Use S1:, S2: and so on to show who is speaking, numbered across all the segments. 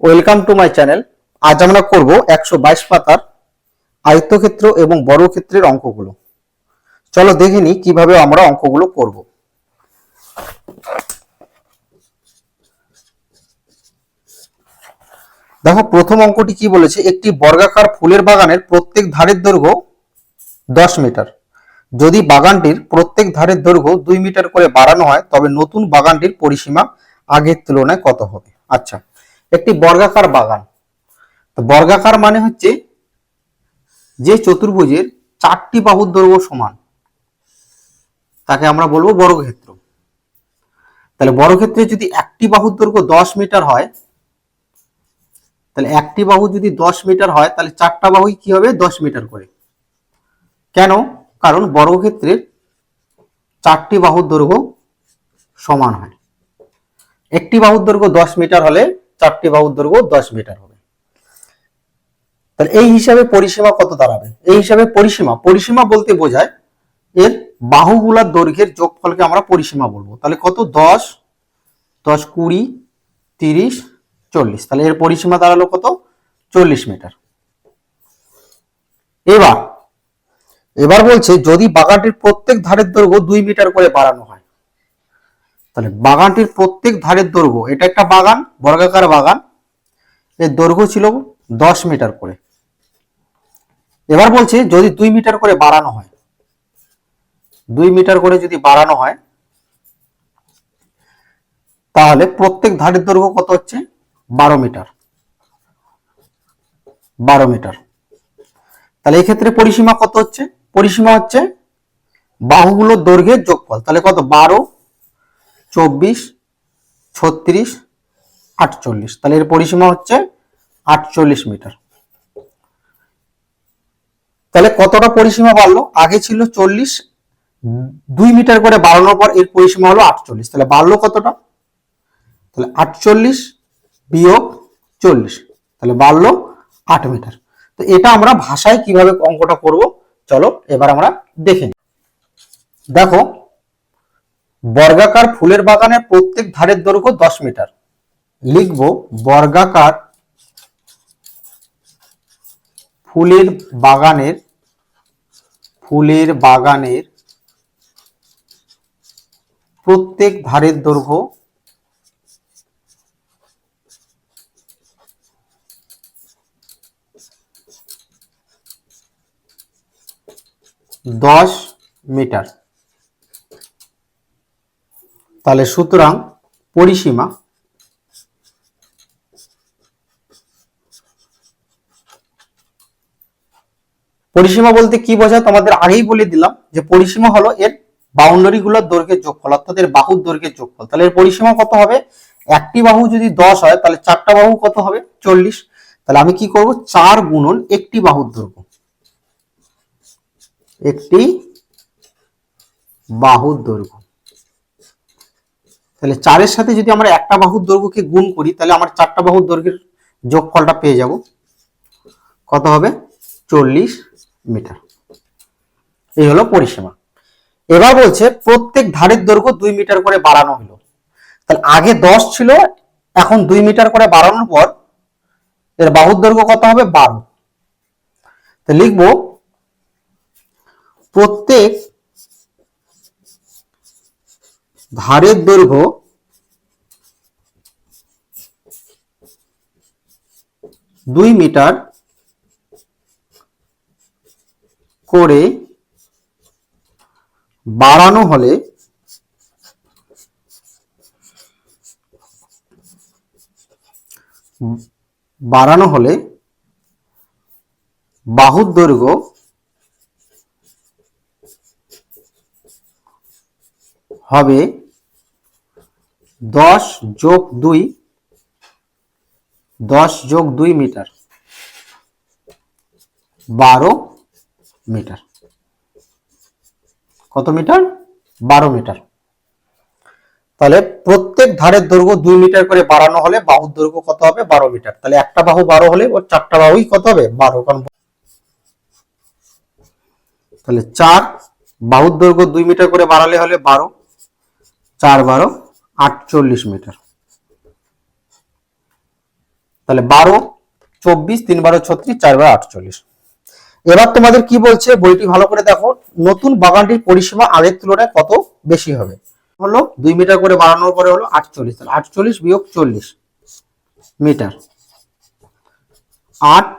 S1: Welcome to my channel আজ আমরা করব একশো বাইশ পাতার আয়ত্তক্ষেত্র এবং বর্গক্ষেত্রের অঙ্কগুলো। চলো দেখে নিই কীভাবে আমরা অঙ্কগুলো করব। দেখো, প্রথম অঙ্কটি কি বলেছে? একটি বর্গাকার ফুলের বাগানের প্রত্যেক ধারের দৈর্ঘ্য দশ মিটার। যদি বাগানটির প্রত্যেক ধারের দৈর্ঘ্য দুই মিটার করে বাড়ানো হয়, তবে নতুন বাগানটির পরিসীমা আগের তুলনায় কত হবে? আচ্ছা একটি বর্গাকার বাগান। বর্গাকার মানে হচ্ছে যে চতুর্ভুজের চারটি বাহুর দৈর্ঘ্য সমান। তাকে আমরা বলব বর্গক্ষেত্র। তাহলে বর্গক্ষেত্রে যদি একটি বাহুর দৈর্ঘ্য দশ মিটার হয়, তাহলে একটি বাহু যদি দশ মিটার হয়, তাহলে চারটা বাহুই কি হবে? দশ মিটার করে। কেন? কারণ বর্গক্ষেত্রের চারটি বাহুর দৈর্ঘ্য সমান হয়। একটি বাহুর দৈর্ঘ্য দশ মিটার হলে চারটি বাহুর দৈর্ঘ্য দশ মিটার হবে। তাহলে এই হিসাবে পরিসীমা কত দাঁড়াবে? এই হিসাবে পরিসীমা পরিসীমা বলতে বোঝায় এর বাহুগুলার দৈর্ঘ্যের যোগফলকে আমরা পরিসীমা বলব। তাহলে কত? দশ দশ কুড়ি, তিরিশ, চল্লিশ। তাহলে এর পরিসীমা দাঁড়াল কত? চল্লিশ মিটার। এবার এবার বলছে যদি বাগানটির প্রত্যেক ধারের দৈর্ঘ্য দুই মিটার করে বাড়ানো হয় তাহলে বাগানটির প্রত্যেক ধারের দৈর্ঘ্য, এটা একটা বাগান, বর্গাকার বাগান, এর দৈর্ঘ্য ছিল দশ মিটার করে। এবার বলছে যদি দুই মিটার করে বাড়ানো হয়, দুই মিটার করে যদি বাড়ানো হয়, তাহলে প্রত্যেক ধারের দৈর্ঘ্য কত হচ্ছে? বারো মিটার। বারো মিটার। তাহলে এক্ষেত্রে পরিসীমা কত হচ্ছে? পরিসীমা হচ্ছে বাহুগুলোর দৈর্ঘ্যের যোগফল। তাহলে কত? বারো চব্বিশ, ছত্রিশ, আটচল্লিশ। তাহলে এর পরিসীমা হচ্ছে আটচল্লিশ মিটার। তাহলে কতটা পরিসীমা বাড়লো? আগে ছিল চল্লিশ, দুই মিটার করে বাড়ানোর পর এর পরিসীমা হলো আটচল্লিশ। তাহলে বাড়লো কতটা? তাহলে আটচল্লিশ বিয়োগ চল্লিশ। তাহলে বাড়লো আট মিটার। তো এটা আমরা ভাষায় কীভাবে অঙ্কটা করব? চলো এবার আমরা দেখে। দেখো বর্গাকার ফুলের বাগানের প্রত্যেক ধারের দৈর্ঘ্য দশ মিটার। লিখব বর্গাকার ফুলের বাগানের ফুলের বাগানের প্রত্যেক ধারের দৈর্ঘ্য দশ মিটার। তাহলে সুতরাং পরিসীমা পরিসীমা বলতে কি বোঝায়? তোমাদের আগেই বলে দিলাম যে পরিসীমা হলো এর বাউন্ডারি গুলোর দৈর্ঘ্যের যোগফল, অর্থাৎ এর বাহুর দৈর্ঘ্যের যোগফল। তাহলে এর পরিসীমা কত হবে? একটি বাহু যদি দশ হয়, তাহলে চারটা বাহু কত হবে? চল্লিশ। তাহলে আমি কি করব? চার গুণন একটি বাহুর দৈর্ঘ্য। একটি বাহুর দৈর্ঘ্য। তাহলে চারের সাথে যদি আমরা একটা বাহুর দৈর্ঘ্যকে গুণ করি, তাহলে আমার চারটা বাহুর দৈর্ঘ্যের যোগফলটা পেয়ে যাব। কত হবে? চল্লিশ মিটার। এই হলো পরিসীমা। এবার বলছে প্রত্যেক ধারের দৈর্ঘ্য দুই মিটার করে বাড়ানো হলো। তাহলে আগে দশ ছিল, এখন দুই মিটার করে বাড়ানোর পর এর বাহুর দৈর্ঘ্য কত হবে? বারো। তো লিখব, প্রত্যেক ধারের দৈর্ঘ্য দুই মিটার করে বাড়ানো হলে বাড়ানো হলে বাহুর দৈর্ঘ্য হবে দশ যোগ দুই, দশ যোগ দুই মিটার। বারো মিটার। কত মিটার? বারো মিটার। তাহলে প্রত্যেক ধারের দৈর্ঘ্য দুই মিটার করে বাড়ানো হলে বাহুর দৈর্ঘ্য কত হবে? বারো মিটার। তাহলে একটা বাহু বারো হলে ওর চারটা বাহুই কত হবে? বারো। কারণ তাহলে চার, বাহুর দৈর্ঘ্য দুই মিটার করে বাড়ালে হলে বারো, চার বারো আটচল্লিশ মিটার। তাহলে বারো, চব্বিশ, তিন বারো, ছত্রিশ, চার বারো, আটচল্লিশ। এবার তোমাদের কি বলছে? বইটি ভালো করে দেখো। নতুন বাগানটির পরিসীমা আগের তুলনায় কত বেশি হবে? হলো দুই মিটার করে বাড়ানোর পরে হলো আটচল্লিশ। তাহলে আটচল্লিশ বিয়োগ চল্লিশ মিটার। আট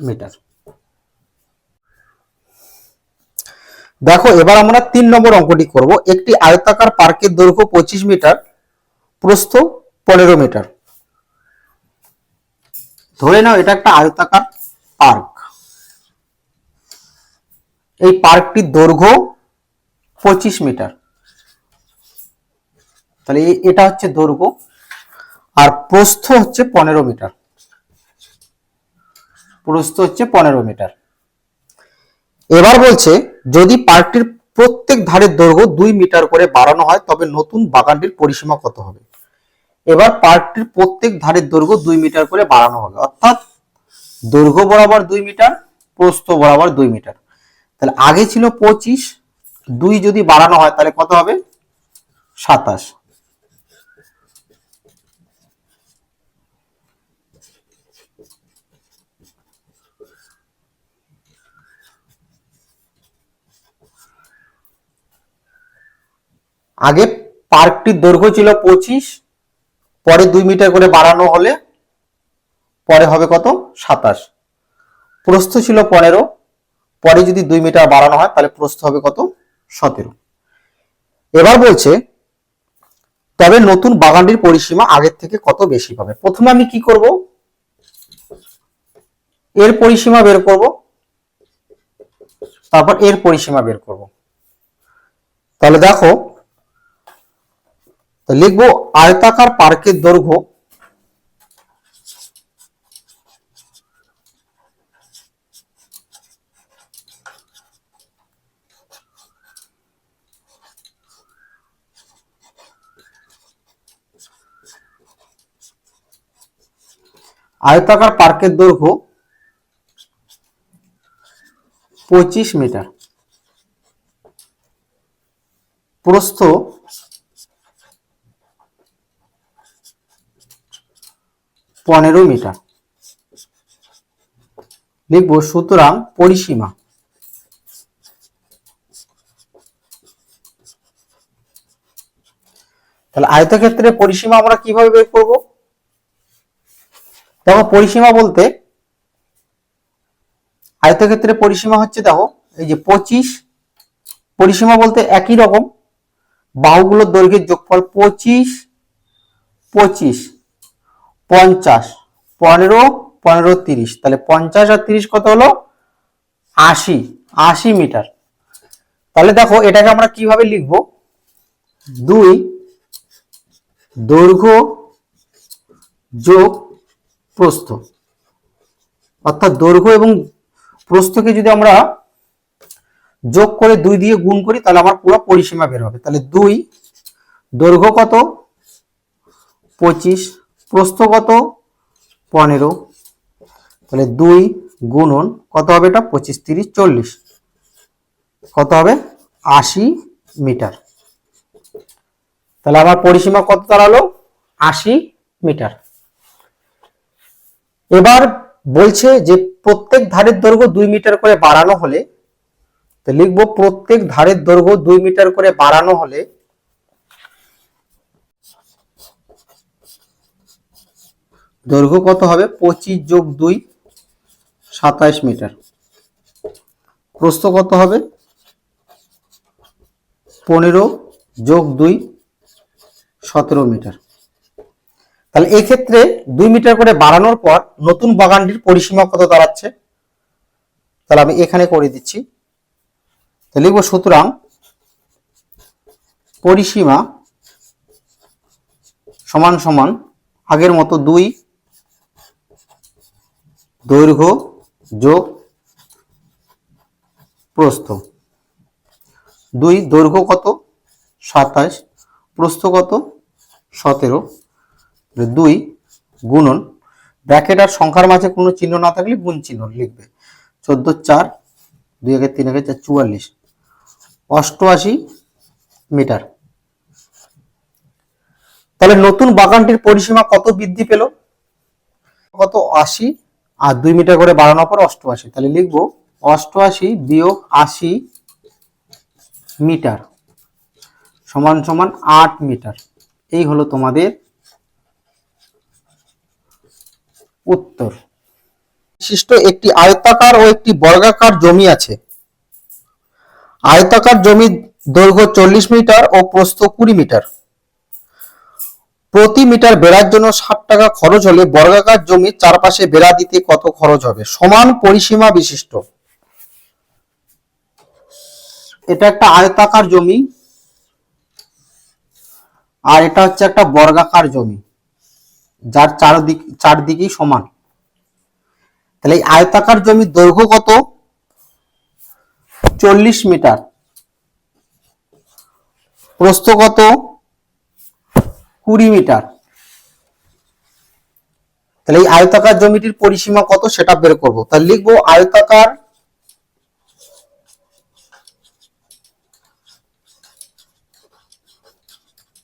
S1: মিটার। দেখো, এবার আমরা তিন নম্বর অঙ্কটি করব। একটি আয়তাকার পার্কের দৈর্ঘ্য পঁচিশ মিটার, প্রস্থ পনেরো মিটার। ধরে নাও, এটা একটা আয়তাকার পার্ক। এই পার্কটির দৈর্ঘ্য পঁচিশ মিটার। তাহলে এটা হচ্ছে দৈর্ঘ্য, আর প্রস্থ হচ্ছে পনেরো মিটার। প্রস্থ হচ্ছে পনেরো মিটার। এবার বলছে যদি পার্কটির প্রত্যেক ধারের দৈর্ঘ্য দুই মিটার করে বাড়ানো হয়, তবে নতুন বাগানটির পরিসীমা কত হবে? এবার পার্কটির প্রত্যেক ধারের দৈর্ঘ্য দুই মিটার করে বাড়ানো হবে। অর্থাৎ দৈর্ঘ্য বরাবর দুই মিটার, প্রস্থ বরাবর দুই মিটার। তাহলে আগে ছিল পঁচিশ, দুই যদি বাড়ানো হয়, তাহলে কত হবে? সাতাশ। আগে পার্কটির দৈর্ঘ্য ছিল পঁচিশ, পরে দুই মিটার করে বাড়ানো হলে পরে হবে কত? সাতাশ। প্রস্থ ছিল পনেরো, পরে যদি দুই মিটার বাড়ানো হয় তাহলে প্রস্থ হবে কত? সতেরো। এবার বলছে, তবে নতুন বাগানটির পরিসীমা আগের থেকে কত বেশি পাবে? প্রথমে আমি কি করব? এর পরিসীমা বের করব। তারপর এর পরিসীমা বের করব। তাহলে দেখো তো লিখব আয়তাকার পার্কের দৈর্ঘ্য আয়তাকার পার্কের দৈর্ঘ্য পঁচিশ মিটার। প্রস্থ পনেরো মিটার। লিখব, সুতরাং পরিসীমা। তাহলে আয়তক্ষেত্রের পরিসীমা আমরা কীভাবে বের করব? দেখো, পরিসীমা বলতে আয়তক্ষেত্রের পরিসীমা হচ্ছে, দেখো, এই যে পঁচিশ। পরিসীমা বলতে একই রকম। বাহুগুলোর দৈর্ঘ্যের যোগফল পঁচিশ পঁচিশ। পঞ্চাশ। পনেরো পনেরো, তিরিশ। তাহলে পঞ্চাশ আর তিরিশ কত হলো? আশি। আশি মিটার। তাহলে দেখো, এটাকে আমরা কীভাবে লিখব? দুই দৈর্ঘ্য যোগ প্রস্থ। অর্থাৎ দৈর্ঘ্য এবং প্রস্থকে যদি আমরা যোগ করে দুই দিয়ে গুণ করি, তাহলে আমার পুরো পরিসীমা বের হবে। তাহলে দুই দৈর্ঘ্য কত? পঁচিশ। প্রস্থ কত পনেরো, তাহলে দুই গুণন কত হবে এটা? পঁচিশ, তিরিশ, চল্লিশ। কত হবে? আশি মিটার। তাহলে আমার পরিসীমা কত দাঁড়াল? আশি মিটার। এবার বলছে যে প্রত্যেক ধারের দৈর্ঘ্য দুই মিটার করে বাড়ানো হলে, তো লিখব প্রত্যেক ধারের দৈর্ঘ্য দুই মিটার করে বাড়ানো হলে দৈর্ঘ্য কত হবে? পঁচিশ যোগ দুই, সাতাইশ মিটার। প্রস্থ কত হবে? পনেরো যোগ দুই, সতেরো মিটার। তাহলে এই ক্ষেত্রে দুই মিটার করে বাড়ানোর পর নতুন বাগানটির পরিসীমা কত দাঁড়াচ্ছে? তাহলে আমি এখানে করে দিচ্ছি। তো লিখব সুতরাং পরিসীমা সমান সমান আগের মতো দুই দৈর্ঘ্য যোগ প্রস্থ। দুই, দৈর্ঘ্য কত? সাতাশ। প্রস্থ কত? সতেরো। দুই, গুণন। ব্র্যাকেট আর সংখ্যার মাঝে কোনো চিহ্ন না থাকলে গুণ চিহ্ন লিখবে। চোদ্দ, চার। দুই একে তিন একে চার, চুয়াল্লিশ। অষ্টআশি মিটার। তাহলে নতুন বাগানটির পরিসীমা কত বৃদ্ধি পেল? কত? আশি। আর দুই মিটার করে বাড়ানোর পর অষ্টআশি। তাহলে লিখব অষ্টআশি বিয়োগ আশি মিটার সমান সমান আট মিটার। এই হলো তোমাদের উত্তর। বিশিষ্ট একটি আয়তাকার ও একটি বর্গাকার জমি আছে। আয়তাকার জমির দৈর্ঘ্য চল্লিশ মিটার ও প্রস্থ কুড়ি মিটার। প্রতি মিটার বেড়ার জন্য ষাট টাকা খরচ হলে বর্গাকার জমির চারপাশে বেড়া দিতে কত খরচ হবে? সমান পরিসীমা বিশিষ্ট। এটা একটা আয়তাকার জমি। আর এটা হচ্ছে একটা বর্গাকার জমি। যার চারদিক, চারদিকেই সমান। তাহলে এই আয়তাকার জমির দৈর্ঘ্য কত? চল্লিশ মিটার। প্রস্থ কত? কুড়ি মিটার। তাহলে এই আয়তাকার জমিটির পরিসীমা কত সেটা বের করব। তাহলে লিখব আয়তাকার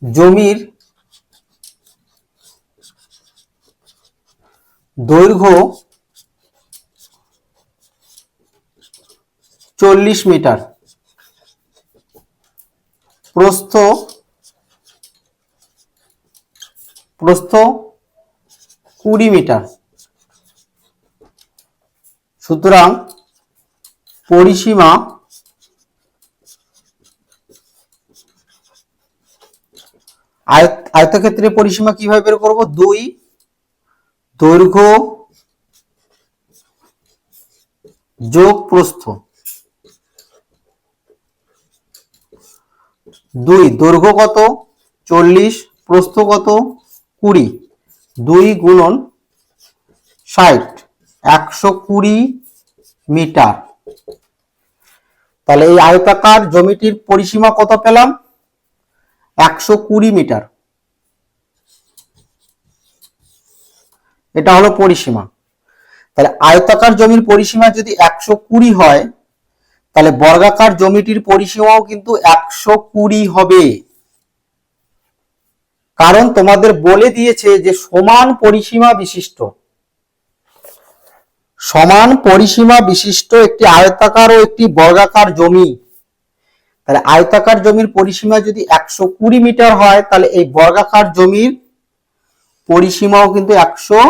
S1: জমির দৈর্ঘ্য চল্লিশ মিটার। প্রস্থ প্রস্থ কুড়ি মিটার। সুতরাং পরিসীমা আয়ত, আয়তক্ষেত্রের পরিসীমা কীভাবে বের করব? দুই দৈর্ঘ্য যোগ প্রস্থ। দুই দৈর্ঘ্য কত? চল্লিশ। প্রস্থ কত? কুড়ি। দুই গুণন ষাট, একশো কুড়ি মিটার। তাহলে এই আয়তাকার জমিটির পরিসীমা কত পেলাম? একশো কুড়ি মিটার। এটা হলো পরিসীমা। তাহলে আয়তাকার জমির পরিসীমা যদি একশো কুড়ি হয়, তাহলে বর্গাকার জমিটির পরিসীমাও কিন্তু একশো কুড়ি হবে। কারণ তোমাদের বলে দিয়েছে যে সমান পরিসীমা বিশিষ্ট। সমান পরিসীমা বিশিষ্ট একটি আয়তাকার ও একটি বর্গাকার জমি। তাহলে আয়তাকার জমির পরিসীমা যদি একশো কুড়ি মিটার হয়, তাহলে এই বর্গাকার জমির পরিসীমাও কিন্তু একশো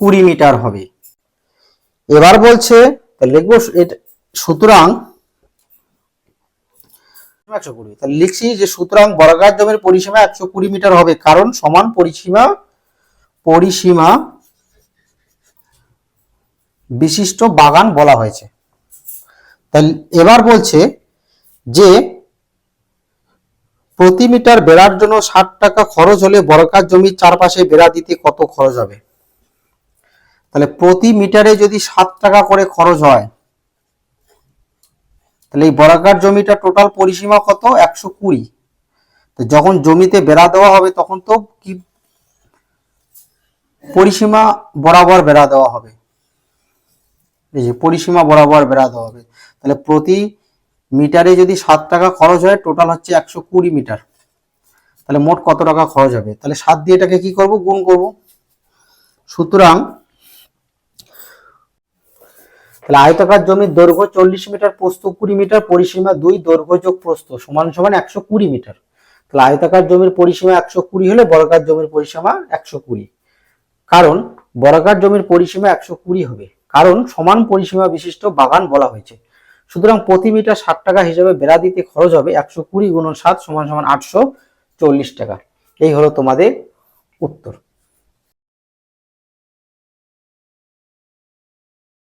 S1: কুড়ি মিটার হবে। এবার বলছে লিখব সুতরাং একশো কুড়ি। তাহলে লিখছি যে, সুতরাং বর্গাকার জমির পরিসীমা একশো কুড়ি মিটার হবে। কারণ সমান পরিসীমা পরিসীমা বিশিষ্ট বাগান বলা হয়েছে। তাহলে এবার বলছে যে, প্রতি মিটার বেড়ার জন্য ষাট টাকা খরচ হলে বর্গাকার জমির চারপাশে বেড়া দিতে কত খরচ হবে? তাহলে প্রতি মিটারে যদি সাত টাকা করে খরচ হয় তাহলে এই বর্গাকার জমিটা টোটাল পরিসীমা কত? একশো কুড়ি। যখন জমিতে বেড়া দেওয়া হবে, তখন তো কি পরিসীমা বরাবর বেড়া দেওয়া হবে? এই যে পরিসীমা বরাবর বেড়া দেওয়া হবে। তাহলে প্রতি মিটারে যদি সাত টাকা খরচ হয় টোটাল হচ্ছে একশো কুড়ি মিটার। তাহলে মোট কত টাকা খরচ হবে? তাহলে সাত দিয়ে এটাকে কি করব? গুণ করব। সুতরাং তাহলে আয়তাকার জমির দৈর্ঘ্য চল্লিশ মিটার, প্রস্থ কুড়ি মিটার, পরিসীমা দুই দৈর্ঘ্য যোগ প্রস্থ সমান সমান একশো কুড়ি মিটার। তাহলে আয়তাকার জমির পরিসীমা একশো কুড়ি হলে বর্গাকার জমির পরিসীমা একশো কুড়ি। কারণ বর্গাকার জমির পরিসীমা একশো কুড়ি হবে। কারণ সমান পরিসীমা বিশিষ্ট বাগান বলা হয়েছে। সুতরাং প্রতি মিটার ষাট টাকা হিসেবে বেড়া দিতে খরচ হবে একশো কুড়ি গুণন সাত সমান সমান আটশো চল্লিশ টাকা। এই হলো তোমাদের উত্তর।